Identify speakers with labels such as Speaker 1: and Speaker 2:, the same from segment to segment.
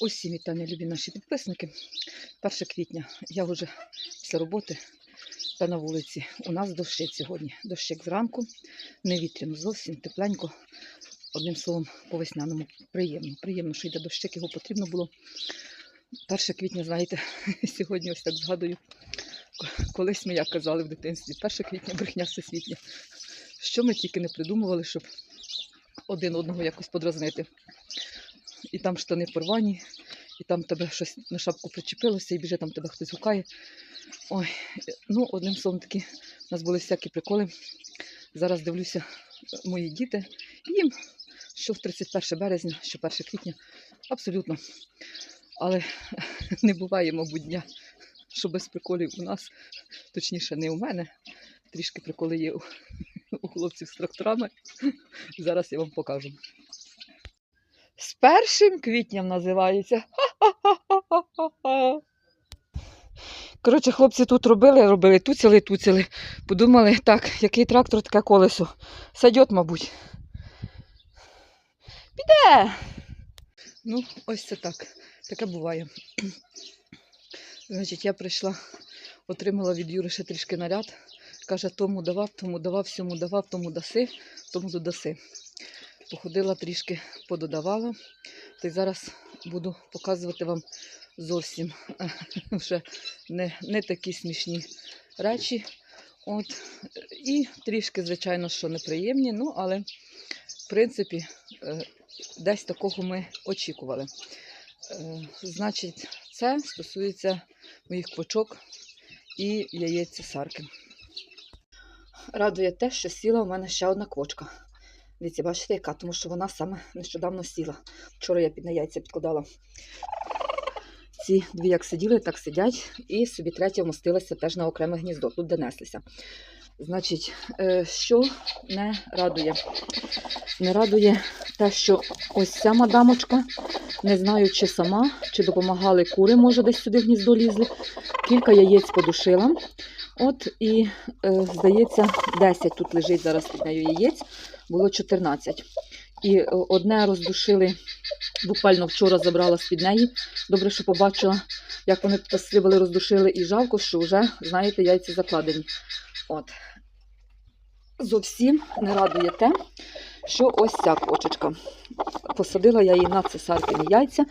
Speaker 1: Усім вітання, любі наші підписники. 1 квітня я вже після роботи та на вулиці. У нас дощить сьогодні. Дощик зранку, не вітряно, зовсім тепленько. Одним словом, по весняному приємно. Приємно, що йде дощик, його потрібно було. 1 квітня, знаєте, сьогодні ось так згадую. Колись ми як казали в дитинстві, 1 квітня брехня всесвітня. Що ми тільки не придумували, щоб один одного якось подразнити. І там штани порвані, і там тебе щось на шапку причепилося, і біже там тебе хтось гукає. Ой, ну, одним словом таки, у нас були всякі приколи. Зараз дивлюся е, мої діти, і їм що в 31 березня, що 1 квітня, абсолютно. Але не буває, мабуть, дня, що без приколів у нас, точніше, не у мене. Трішки приколи є у, у хлопців з тракторами. Зараз я вам покажу. З першим квітням називається. Ха-ха-ха-ха-ха. Коротше, хлопці тут робили, робили, туцяли, туцяли. Подумали, так, який трактор, таке колесо. Садьот, мабуть. Піде. Ну, ось це так. Таке буває. Значить, я прийшла, отримала від Юри ще трішки наряд. Каже, тому давав, тому давав, всьому давав, тому даси, тому додаси. Походила трішки, пододавала. То й зараз буду показувати вам зовсім е, вже не, не такі смішні речі. От. І трішки, звичайно, що неприємні, ну, але в принципі е, десь такого ми очікували. Е, Значить, це стосується моїх квочок і яєць цесарки. Радує те, що сіла у мене ще одна квочка. Дивіться, бачите, яка, тому що вона саме нещодавно сіла. Вчора я під на яйця підкладала. Ці дві як сиділи, так сидять, і собі третя вмостилася теж на окреме гніздо, тут донеслися. Значить, е, що не радує? Не радує те, що ось ця мадамочка, не знаю, чи сама, чи допомагали кури, може, десь сюди гніздо лізли. Кілька яєць подушила. От і, е, здається, 10 тут лежить зараз під нею яєць, було 14. І е, одне роздушили, буквально вчора забрала з-під неї. Добре, що побачила, як вони тут стрибали, роздушили, і жалко, що вже, знаєте, яйця закладені. От. Зовсім не радує те, що ось ця кочечка. Посадила я її на цесаркині яйця.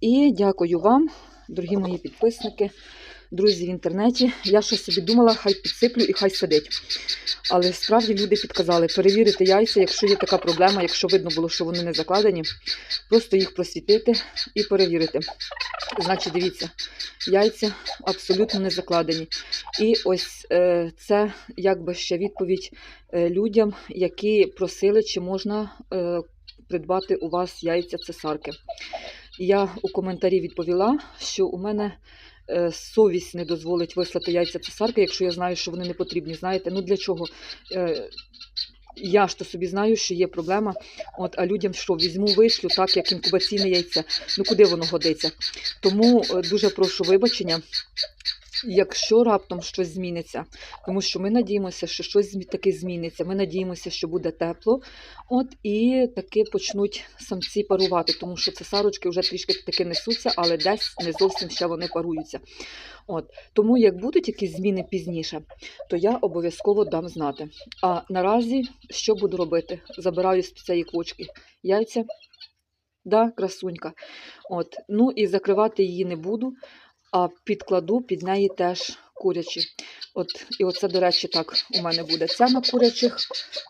Speaker 1: І дякую вам, дорогі мої підписники, друзі в інтернеті. Я щось собі думала, хай підсиплю і хай сидить. Але справді люди підказали перевірити яйця, якщо є така проблема, якщо видно було, що вони не закладені, просто їх просвітити і перевірити. Значить, дивіться, яйця абсолютно не закладені. І ось е, це якби ще відповідь е, людям, які просили, чи можна е, придбати у вас яйця цесарки. Я у коментарі відповіла, що у мене совість не дозволить вислати яйця цесарки, якщо я знаю, що вони не потрібні. Знаєте, ну для чого? Е, я ж то собі знаю, що є проблема. От, а людям що візьму, вишлю, так як інкубаційне яйце. Ну куди воно годиться? Тому е, дуже прошу вибачення. Якщо раптом щось зміниться, тому що ми надіємося, що щось таки зміниться. Ми надіємося, що буде тепло, от і таки почнуть самці парувати, тому що цесарочки вже трішки таки несуться, але десь не зовсім ще вони паруються. От тому, як будуть якісь зміни пізніше, то я обов'язково дам знати. А наразі що буду робити? Забираю з цієї квочки яйця. Да, красунька. От. Ну і закривати її не буду, а підкладу під неї теж курячі. От, і оце, до речі, так у мене буде ця на курячих,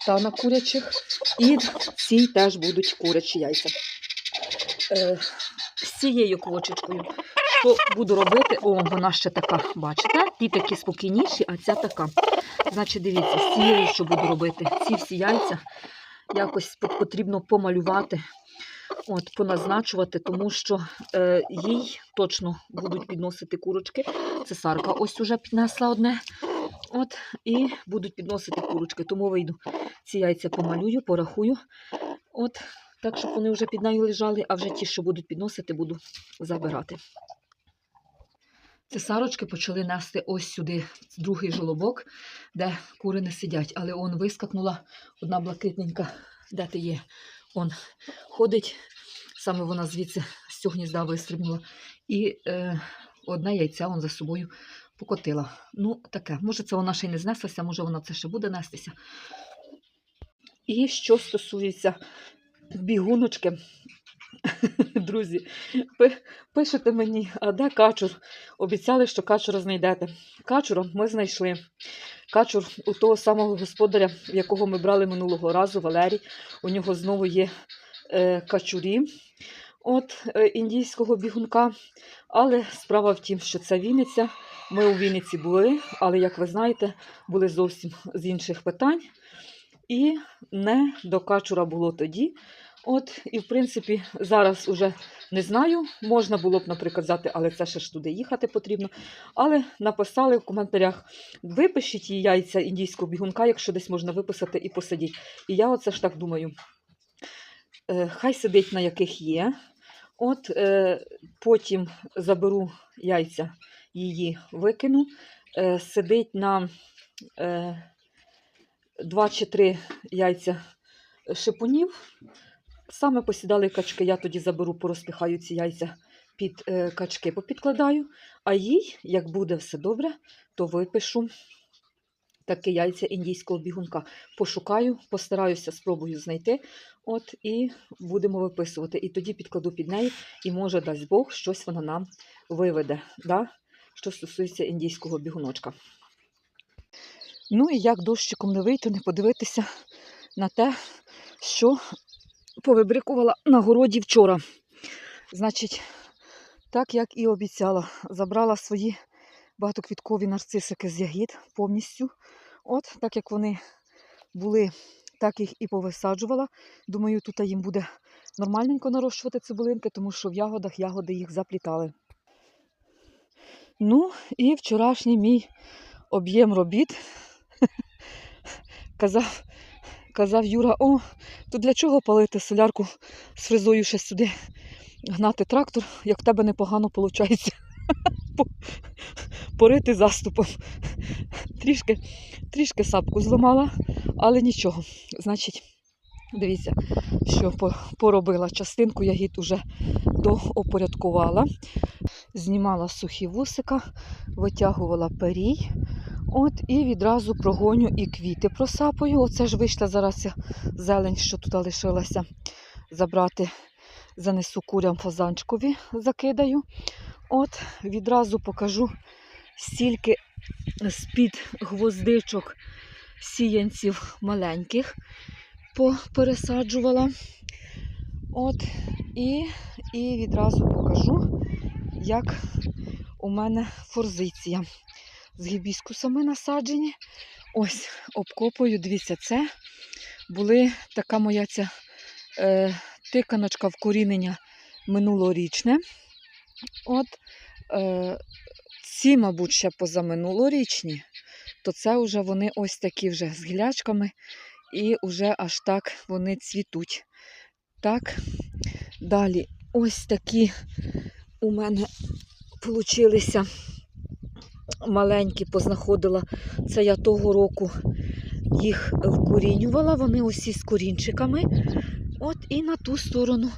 Speaker 1: та на курячих. І ці теж будуть курячі яйця. Е, з цією квочечкою. Що буду робити? О, вона ще така, бачите? Ті такі спокійніші, а ця така. Значить, дивіться, з цією, що буду робити, ці всі яйця якось потрібно помалювати, от, поназначувати, тому що е, їй точно будуть підносити курочки. Цесарка ось уже піднесла одне. От, і будуть підносити курочки. Тому вийду ці яйця помалюю, порахую. От, так, щоб вони вже під нею лежали, а вже ті, що будуть підносити, буду забирати. Цесарочки почали нести ось сюди другий жолобок, де кури не сидять. Але он вискакнула одна блакитненька, де ти є. Он ходить Саме вона звідси з цього гнізда вистрибнула. І е, одне яйця вон за собою покотила. Ну, таке. Може, це вона ще й не знеслася, може вона це ще буде нестися. І що стосується бігуночки, друзі, пи- пишете мені, а де качур? Обіцяли, що качура знайдете. Качура ми знайшли. Качур у того самого господаря, якого ми брали минулого разу, Валерій. У нього знову є качурі от е, індійського бігунка. Але справа в тім, що це Вінниця. Ми у Вінниці були, але, як ви знаєте, були зовсім з інших питань. І не до качура було тоді. От, і в принципі, зараз уже не знаю. Можна було б, наприклад, взяти, але це ще ж туди їхати потрібно. Але написали в коментарях: випишіть їй яйця індійського бігунка, якщо десь можна виписати і посадіть. І я оце ж так думаю. Е, хай сидить на яких є. От е, потім заберу яйця, її викину. Е, сидить на е, 2 чи 3 яйця шипунів. Саме посідали качки, я тоді заберу, порозпіхаю ці яйця під е, качки, попідкладаю. А їй, як буде все добре, то випишу такі яйця індійського бігунка. Пошукаю, постараюся, спробую знайти. От і будемо виписувати. І тоді підкладу під неї, і може, дасть Бог, щось вона нам виведе. Да? Що стосується індійського бігуночка. Ну і як дощиком не вийти, не подивитися на те, що повибрикувала на городі вчора. Значить, так як і обіцяла, забрала свої багатоквіткові нарцисики з ягід повністю. От, так як вони були, так їх і повисаджувала. Думаю, тут їм буде нормальненько нарощувати цибулинки, тому що в ягодах ягоди їх заплітали. Ну, і вчорашній мій об'єм робіт. казав, казав Юра, о, то для чого палити солярку з фрезою ще сюди гнати трактор, як в тебе непогано виходить порити заступом. Трішки, трішки сапку зламала, але нічого. Значить, дивіться, що поробила. Частинку ягід уже доопорядкувала, знімала сухі вусика, витягувала перій. От і відразу прогоню і квіти просапаю. Оце ж вийшла зараз ця зелень, що тут лишилася забрати. Занесу курям фазанчкові, закидаю. От відразу покажу стільки з-під гвоздичок сіянців маленьких попересаджувала. От, і, і відразу покажу, як у мене форзиція. З гібіскусами насаджені. Ось, обкопую, дивіться, це були така моя ця е, тиканочка вкорінення минулорічне. От е, ці, мабуть, ще позаминулорічні, то це вже вони ось такі вже з гілячками, і вже аж так вони цвітуть. Так, далі ось такі у мене получилися маленькі, познаходила. Це я того року їх вкорінювала, вони усі з корінчиками. От і на ту сторону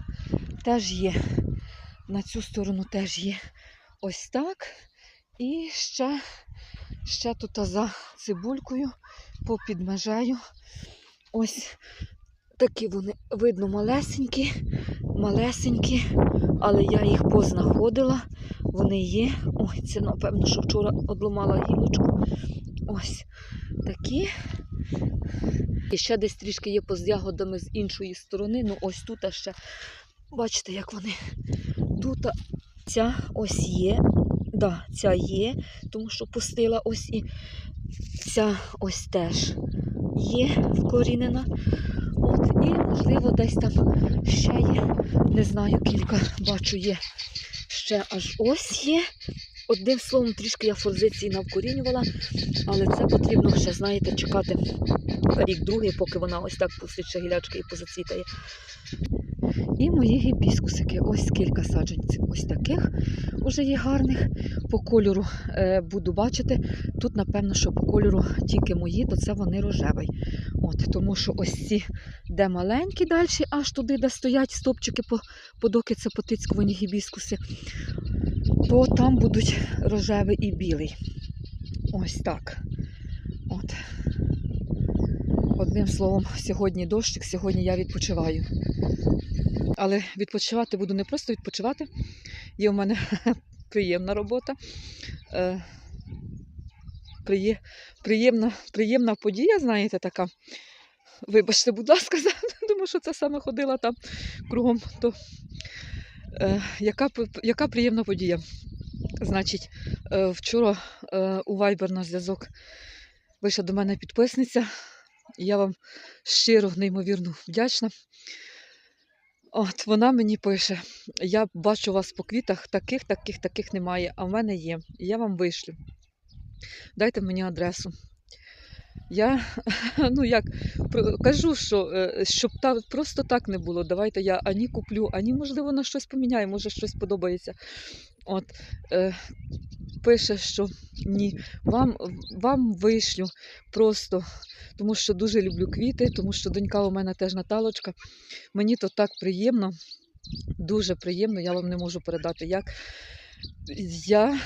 Speaker 1: теж є. На цю сторону теж є ось так. І ще, ще тут за цибулькою попід межею. Ось такі вони, видно, малесенькі, малесенькі, але я їх познаходила. Вони є. Ой, це, напевно, що вчора одламала гілочку. Ось такі. І ще десь трішки є з ягодами з іншої сторони. Ну, ось тут ще, бачите, як вони. Тут ця ось є. Да, ця є, тому що пустила ось і ця ось теж є вкорінена. От, і, можливо, десь там ще є. Не знаю, кілька бачу є. Ще аж ось є. Одним словом, трішки я форзиції навкорінювала, але це потрібно ще, знаєте, чекати рік-другий, поки вона ось так пустить ще гілячки і позацвітає. І мої гібіскусики. Ось кілька саджанців ось таких уже є гарних. По кольору е, буду бачити. Тут, напевно, що по кольору тільки мої, то це вони рожевий. От, тому що ось ці, де маленькі далі, аж туди, де стоять стопчики по, по доки це по тицькувані гібіскуси, то там будуть рожевий і білий. Ось так. От. Одним словом, сьогодні дощик, сьогодні я відпочиваю. Але відпочивати буду не просто відпочивати. Є у мене приємна робота. Е, приємна, приємна подія, знаєте, така. Вибачте, будь ласка, думаю, що це саме ходила там кругом. То, е, яка, яка приємна подія? Значить, е, вчора е, у Viber на зв'язок вийшла до мене підписниця. Я вам щиро, неймовірно вдячна. От вона мені пише: я бачу вас по квітах, таких, таких, таких немає, а в мене є. Я вам вишлю. Дайте мені адресу. Я ну як кажу, що е, щоб та просто так не було. Давайте я ані куплю, ані можливо на щось поміняю, може щось подобається. От е, пише, що ні, вам, вам вишлю просто, тому що дуже люблю квіти, тому що донька у мене теж Наталочка. Мені то так приємно, дуже приємно, я вам не можу передати, як. Я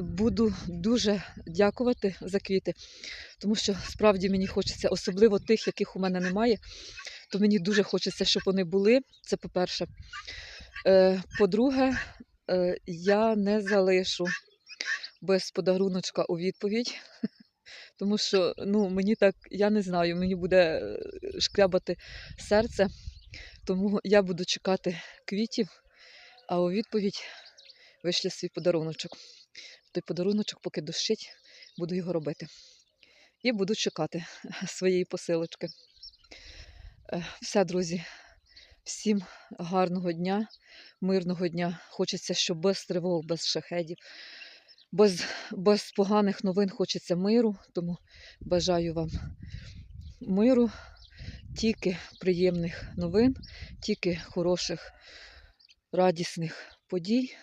Speaker 1: буду дуже дякувати за квіти, тому що справді мені хочеться, особливо тих, яких у мене немає, то мені дуже хочеться, щоб вони були. Це по-перше. Е, По-друге, я не залишу без подаруночка у відповідь. Тому що ну, мені так, я не знаю, мені буде е, шкрябати серце, тому я буду чекати квітів, а у відповідь вийшли свій подаруночок. Той подаруночок, поки дощить, буду його робити. І буду чекати своєї посилочки. Е, Все, друзі, всім гарного дня, мирного дня. Хочеться, щоб без тривог, без шахедів, без, без поганих новин хочеться миру. Тому бажаю вам миру, тільки приємних новин, тільки хороших, радісних подій.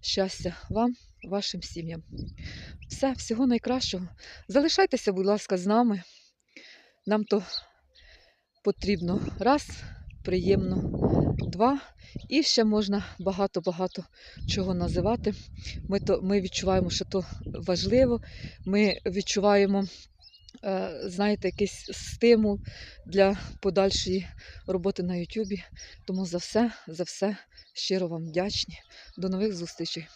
Speaker 1: Щастя вам, вашим сім'ям. Все, всього найкращого. Залишайтеся, будь ласка, з нами. Нам то потрібно раз, приємно, два. І ще можна багато-багато чого називати. Ми, то, ми відчуваємо, що то важливо. Ми відчуваємо, е, знаєте, якийсь стимул для подальшої роботи на Ютубі. Тому за все, за все щиро вам вдячні. До нових зустрічей.